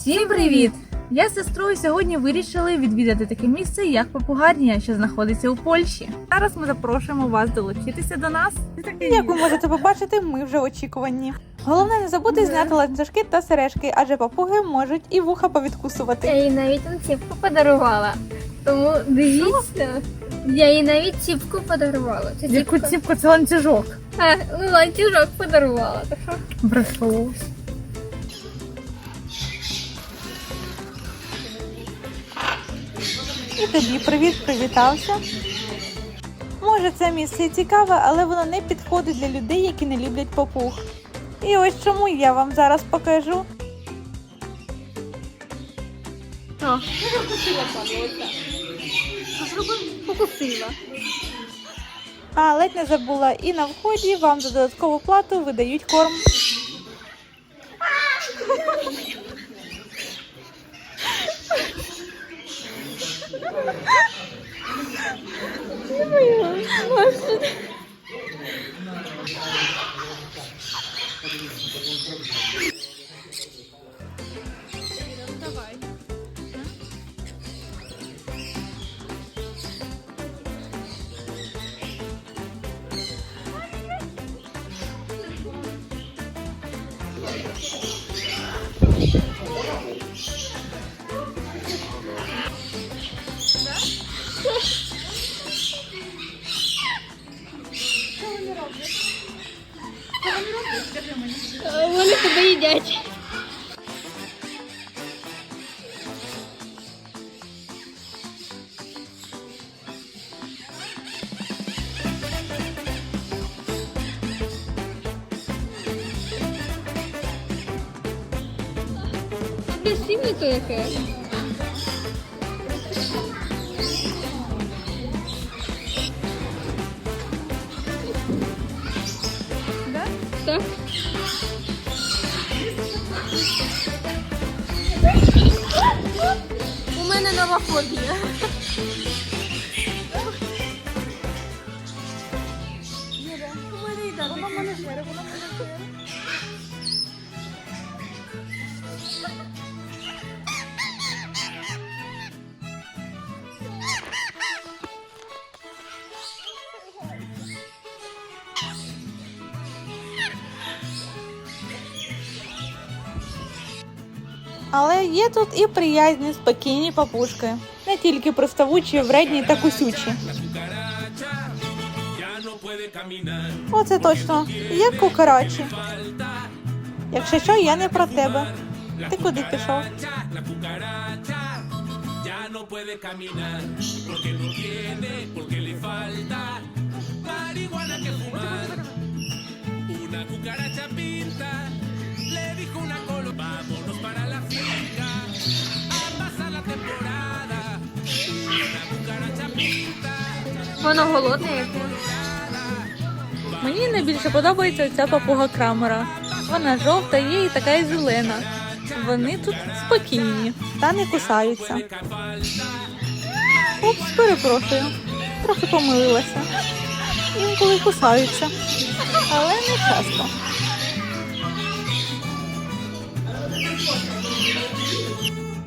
Всім привіт! Я з сестрою сьогодні вирішили відвідати таке місце, як Папугарнія, що знаходиться у Польщі. Зараз ми запрошуємо вас долучитися до нас. Як ви можете побачити, ми вже очікувані. Головне не забути зняти ланцюжки та сережки, адже папуги можуть і вуха повідкусувати. Я їй навіть ланцівку подарувала. Тому дивіться, я їй навіть ціпку подарувала. Це Яку ціпка. ціпку це ланцюжок. А, ну, ланцюжок подарувала. Так що Брехло. І тобі привіт, привітався. Може, це місце і цікаве, але воно не підходить для людей, які не люблять папуг. І ось чому я вам зараз покажу. покусила. А ледь не забула, і на вході вам за додаткову плату видають корм. А, Агресивне то яке. Так. У мене нова фобія. Але є тут і приязні, спокійні папушки. Не тільки приставучі, вредні та кусючі. Оце точно, як кукарачі. Якщо що, я не про тебе. Ти куди пішов? Marihuana que fumar. Воно голодне яке. Мені найбільше подобається ця папуга крамера. Вона жовта, є і така і зелена. Вони тут спокійні та не кусаються. Упс, перепрошую. Трохи помилилася. Інколи кусаються, але не часто.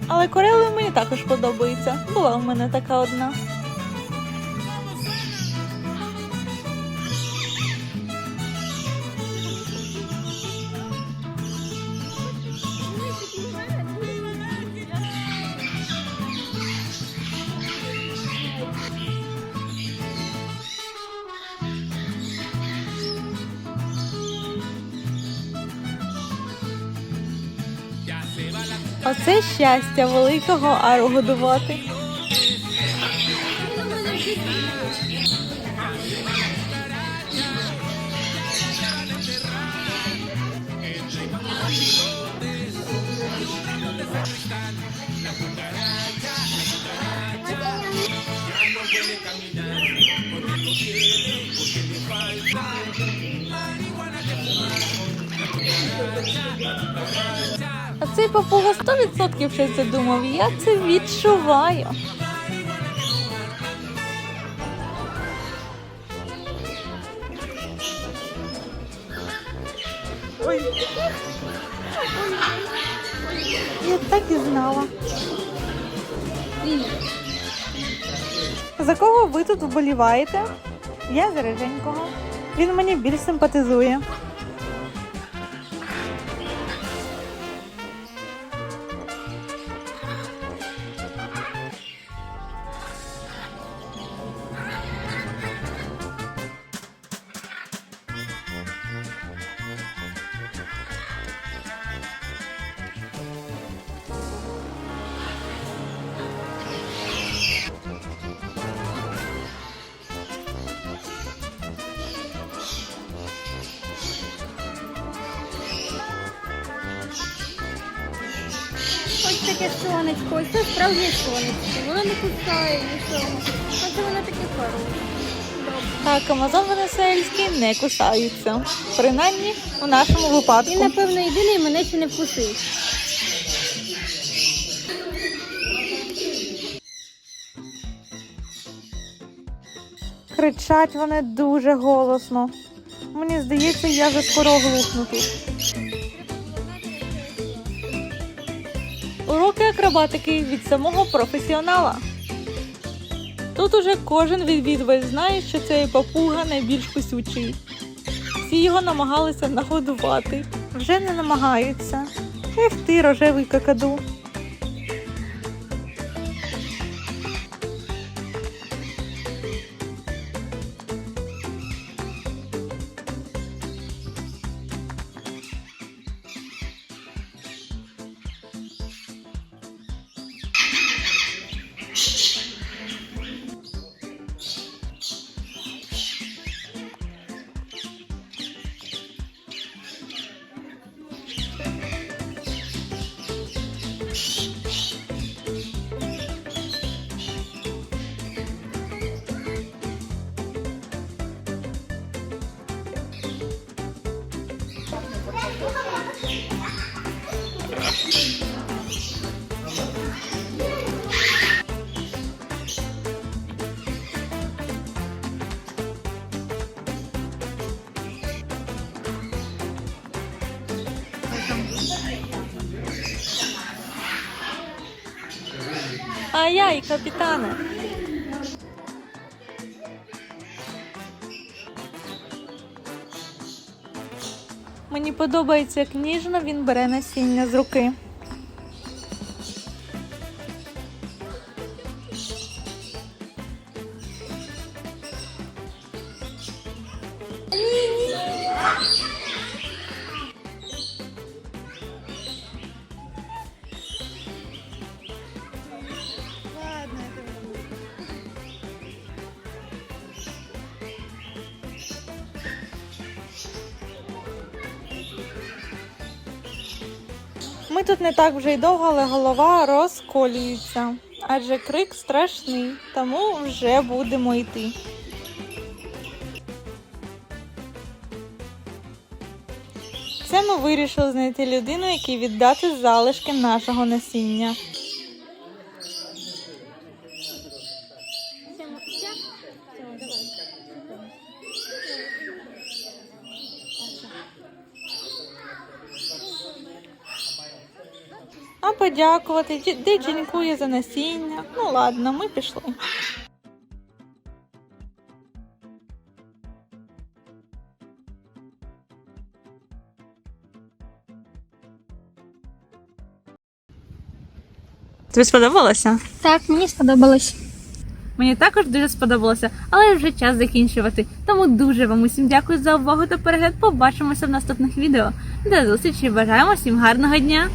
Але корели мені також подобаються. Була у мене така одна. Оце щастя великого ару годувати. А цей папуга 100% щось задумав. Я це відчуваю. Я Так і знала. За кого ви тут вболіваєте? Я за Риженького. Він мені більш симпатизує. Ось таке сонечко, ось це справжнє сонечко. Воно не кусає нічого. Оце воно таке хороше. Так, Амазон венесуельський не кусаються. Принаймні у нашому випадку. Він, напевно, єдиний мене ще не вкусив. Кричать вони дуже голосно. Мені здається, я вже скоро глухну тут. Уроки акробатики від самого професіонала. Тут уже кожен відвідувач знає, що цей папуга найбільш кусючий. Всі його намагалися нагодувати. Вже не намагаються. Ех ти, рожевий какаду. Ай-яй, капітане. Мені подобається, як ніжно він бере насіння з руки. Тут не так вже й довго, але голова розколюється. Адже крик страшний, тому вже будемо йти. Це ми вирішили знайти людину, якій віддати залишки нашого насіння. А подякувати, де дякує за насіння. Ну ладно, ми пішли. Тобі сподобалося? Так, мені сподобалось. Мені також дуже сподобалося, але вже час закінчувати. Тому дуже вам усім дякую за увагу та перегляд. Побачимося в наступних відео. До зустрічі! Бажаємо всім гарного дня!